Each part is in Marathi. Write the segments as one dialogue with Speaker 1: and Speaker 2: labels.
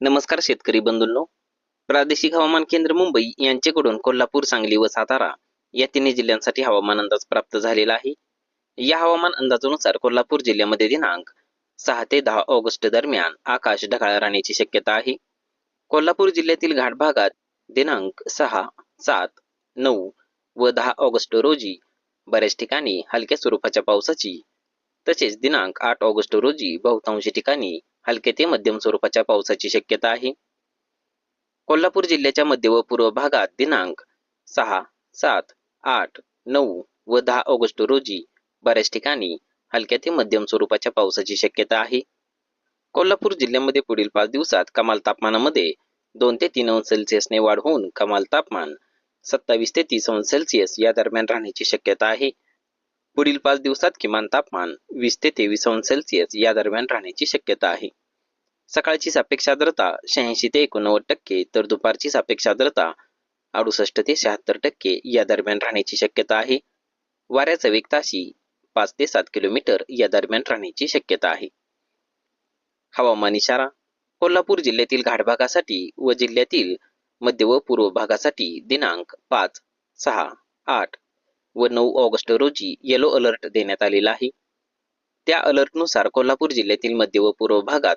Speaker 1: नमस्कार शेतकरी बंधूंनो. प्रादेशिक हवामान केंद्र मुंबई यांच्याकडून कोल्हापूर सांगली व सातारा या तिन्ही जिल्ह्यांसाठी हवामान अंदाज प्राप्त झालेला आहे. या हवामान अंदाजानुसार कोल्हापूर जिल्ह्यामध्ये दिनांक सहा ते दहा ऑगस्ट दरम्यान आकाश ढगाळ राहण्याची शक्यता आहे. कोल्हापूर जिल्ह्यातील घाट भागात दिनांक सहा सात नऊ व दहा ऑगस्ट रोजी बऱ्याच ठिकाणी हलक्या स्वरूपाच्या पावसाची तसेच दिनांक आठ ऑगस्ट रोजी बहुतांश ठिकाणी हलके ते मध्यम स्वरूपाच्या पावसाची शक्यता आहे. कोल्हापूर जिल्ह्याच्या मध्य व पूर्व भागात दिनांक सहा सात आठ नऊ व दहा ऑगस्ट रोजी बऱ्याच ठिकाणी हलक्या ते मध्यम स्वरूपाच्या पावसाची शक्यता आहे. कोल्हापूर जिल्ह्यामध्ये पुढील पाच दिवसात कमाल तापमानामध्ये दोन ते तीन अंश सेल्सिअसने वाढ होऊन कमाल तापमान सत्तावीस ते तीस अंश सेल्सिअस या दरम्यान राहण्याची शक्यता आहे. पुढील पाच दिवसात किमान तापमान वीस ते तेवीस अंश सेल्सिअस या दरम्यान राहण्याची शक्यता आहे. सकाळची सापेक्ष आर्द्रता शहाऐंशी ते एकोणनव्वद टक्के तर दुपारची सापेक्ष आर्द्रता अडुसष्ट ते शहात्तर टक्के या दरम्यान राहण्याची शक्यता आहे. वाऱ्याचा वेग ताशी पाच ते सात किलोमीटर या दरम्यान राहण्याची शक्यता आहे. हवामान इशारा कोल्हापूर जिल्ह्यातील घाट भागासाठी व जिल्ह्यातील मध्य व पूर्व भागासाठी दिनांक पाच सहा आठ व नऊ ऑगस्ट रोजी येलो अलर्ट देण्यात आलेला आहे. त्या अलर्टनुसार कोल्हापूर जिल्ह्यातील मध्य व पूर्व भागात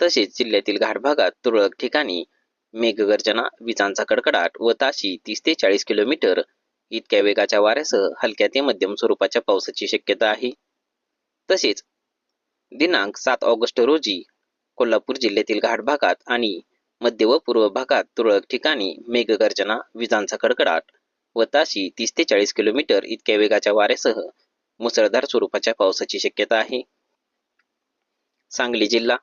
Speaker 1: तसेच जिल्ह्यातील घाट भागात तुरळक ठिकाणी मेघगर्जना विजांचा कडकडाट व ताशी तीस ते चाळीस किलोमीटर इतक्या वेगाच्या वाऱ्यासह हलक्या ते मध्यम स्वरूपाच्या पावसाची शक्यता आहे. तसेच दिनांक सात ऑगस्ट रोजी कोल्हापूर जिल्ह्यातील घाट भागात आणि मध्य व पूर्व भागात तुरळक ठिकाणी मेघगर्जना विजांचा कडकडाट व ताशी तीस ते चाळीस किलोमीटर इतक्या वेगाच्या वाऱ्यासह मुसळधार स्वरूपाच्या पावसाची शक्यता आहे. सांगली जिल्हा.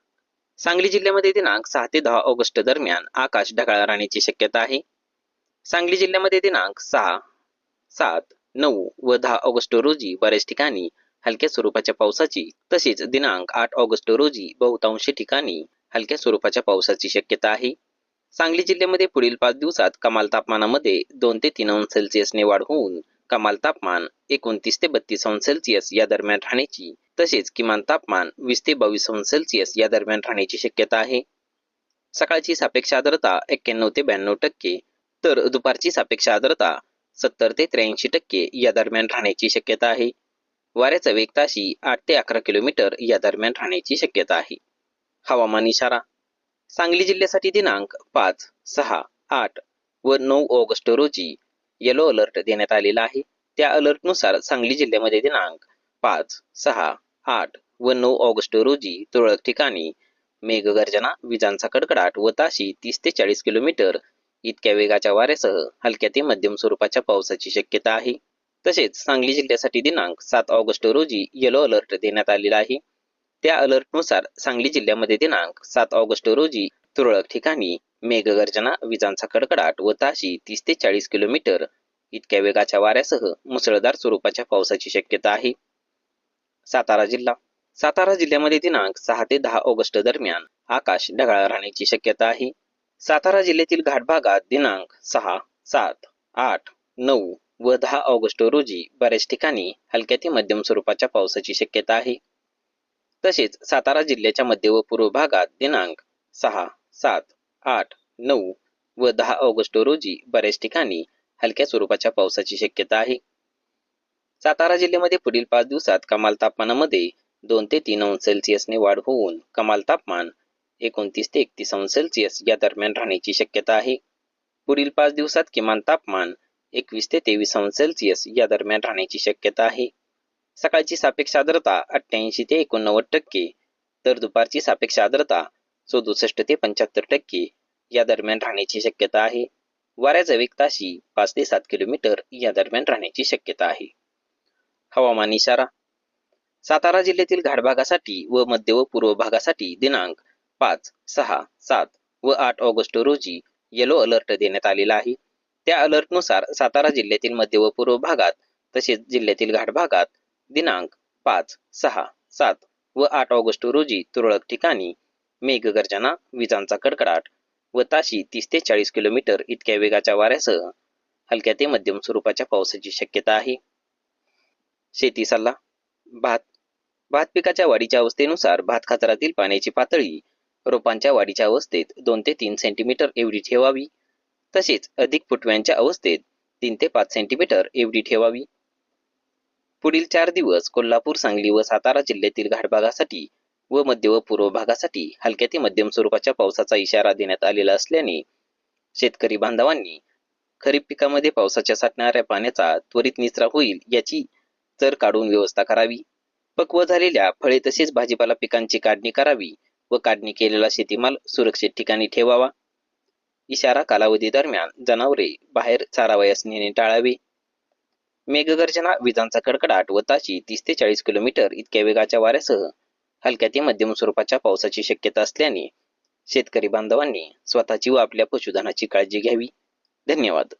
Speaker 1: सांगली जिल्ह्यामध्ये दिनांक सहा ते दहा ऑगस्ट दरम्यान आकाश ढगाळ राहण्याची शक्यता आहे. सांगली जिल्ह्यामध्ये दिनांक सहा सात नऊ व दहा ऑगस्ट रोजी बऱ्याच ठिकाणी हलक्या स्वरूपाच्या पावसाची तसेच दिनांक आठ ऑगस्ट रोजी बहुतांश ठिकाणी हलक्या स्वरूपाच्या पावसाची शक्यता आहे. सांगली जिल्ह्यामध्ये पुढील पाच दिवसात कमाल तापमानामध्ये दोन ते तीन अंश सेल्सिअसने वाढ होऊन कमाल तापमान एकोणतीस ते बत्तीस अंश सेल्सिअस या दरम्यान राहण्याची तसेच किमान तापमान वीस ते बावीस अंश सेल्सिअस या दरम्यान राहण्याची शक्यता आहे. सकाळची सापेक्ष आर्द्रता एक्क्याण्णव ते ब्याण्णव टक्के तर दुपारची सापेक्ष आर्द्रता सत्तर ते त्र्याऐंशी टक्के या दरम्यान राहण्याची शक्यता आहे. वाऱ्याचा वेग ताशी आठ ते अकरा किलोमीटर या दरम्यान राहण्याची शक्यता आहे. हवामान इशारा सांगली जिल्ह्यासाठी दिनांक पाच सहा आठ व नऊ ऑगस्ट रोजी येलो अलर्ट देण्यात आलेला आहे. त्या अलर्टनुसार सांगली जिल्ह्यामध्ये दिनांक पाच सहा आठ व नऊ ऑगस्ट रोजी तुरळक ठिकाणी मेघगर्जना विजांचा कडकडाट व ताशी तीस ते चाळीस किलोमीटर इतक्या वेगाच्या वाऱ्यासह हलक्या ते मध्यम स्वरूपाच्या पावसाची शक्यता आहे. तसेच सांगली जिल्ह्यासाठी दिनांक सात ऑगस्ट रोजी येलो अलर्ट देण्यात आलेला आहे. त्या अलर्टनुसार सांगली जिल्ह्यामध्ये दिनांक सात ऑगस्ट रोजी तुरळक ठिकाणी मेघगर्जना विजांचा कडकडाट व ताशी तीस ते चाळीस किलोमीटर. इतक्या वेगाच्या वाऱ्यासह मुसळधार स्वरूपाच्या पावसाची शक्यता आहे. सातारा जिल्हा. सातारा जिल्ह्यामध्ये दिनांक सहा ते दहा ऑगस्ट दरम्यान आकाश ढगाळ राहण्याची शक्यता आहे. सातारा जिल्ह्यातील घाट भागात दिनांक सहा सात आठ नऊ व दहा ऑगस्ट रोजी बऱ्याच ठिकाणी हलक्या ते मध्यम स्वरूपाच्या पावसाची शक्यता आहे. तसेच सातारा जिल्ह्याच्या मध्य व पूर्व भागात दिनांक सहा सात आठ नऊ व दहा ऑगस्ट रोजी बऱ्याच ठिकाणी हलक्या स्वरूपाच्या पावसाची शक्यता आहे. सातारा जिल्ह्यामध्ये पुढील पाच दिवसात कमाल तापमानामध्ये दोन ते तीन अंश सेल्सिअसने वाढ होऊन कमाल तापमान एकोणतीस ते एकतीस अंश सेल्सिअस या दरम्यान राहण्याची शक्यता आहे. पुढील पाच दिवसात किमान तापमान एकवीस ते तेवीस अंश सेल्सिअस या दरम्यान राहण्याची शक्यता आहे. सकाळची सापेक्ष आर्द्रता अठ्ठ्याऐंशी ते एकोणनव्वद टक्के तर दुपारची सापेक्ष आर्द्रता सदुसष्ट ते पंच्याहत्तर टक्के या दरम्यान राहण्याची शक्यता आहे. वाऱ्याचा वेग ताशी पाच ते सात किलोमीटर या दरम्यान राहण्याची शक्यता आहे. हवामान इशारा सातारा जिल्ह्यातील घाट भागासाठी व मध्य व पूर्व भागासाठी दिनांक पाच सहा सात व आठ ऑगस्ट रोजी येलो अलर्ट देण्यात आलेला आहे. त्या अलर्टनुसार सातारा जिल्ह्यातील मध्य व पूर्व भागात तसेच जिल्ह्यातील घाट भागात दिनांक पाच सहा सात व आठ ऑगस्ट रोजी तुरळक ठिकाणी मेघगर्जना विजांचा कडकडाट व ताशी तीस ते चाळीस किलोमीटर इतक्या वेगाच्या वाऱ्यासह हलक्या ते मध्यम स्वरूपाच्या पावसाची शक्यता आहे. शेती सल्ला भात. भात पिकाच्या वाढीच्या अवस्थेनुसार भात खाचरातील पाण्याची पातळी रोपांच्या वाढीच्या अवस्थेत दोन ते तीन सेंटीमीटर एवढी ठेवावी. तसेच अधिक फुटव्यांच्या अवस्थेत तीन ते पाच सेंटीमीटर एवढी ठेवावी. पुढील चार दिवस कोल्हापूर सांगली व सातारा जिल्ह्यातील घाटभागासाठी व मध्य व पूर्व भागासाठी हलक्या ते मध्यम स्वरूपाच्या पावसाचा इशारा देण्यात आलेला असल्याने शेतकरी बांधवांनी खरीप पिकामध्ये पावसाच्या साठणाऱ्या पाण्याचा त्वरित निचरा होईल याची चर काढून व्यवस्था करावी. पक्व झालेल्या फळे तसेच भाजीपाला पिकांची काढणी करावी व काढणी केलेला शेतीमाल सुरक्षित ठिकाणी ठेवावा. इशारा कालावधी दरम्यान जनावरे बाहेर चारावयास नेणे टाळावे. मेघगर्जना विजांचा कडकडाट व ताशी तीस ते चाळीस किलोमीटर इतक्या वेगाच्या वाऱ्यासह हलक्या ते मध्यम स्वरूपाच्या पावसाची शक्यता असल्याने शेतकरी बांधवांनी स्वतःची व आपल्या पशुधनाची काळजी घ्यावी. धन्यवाद.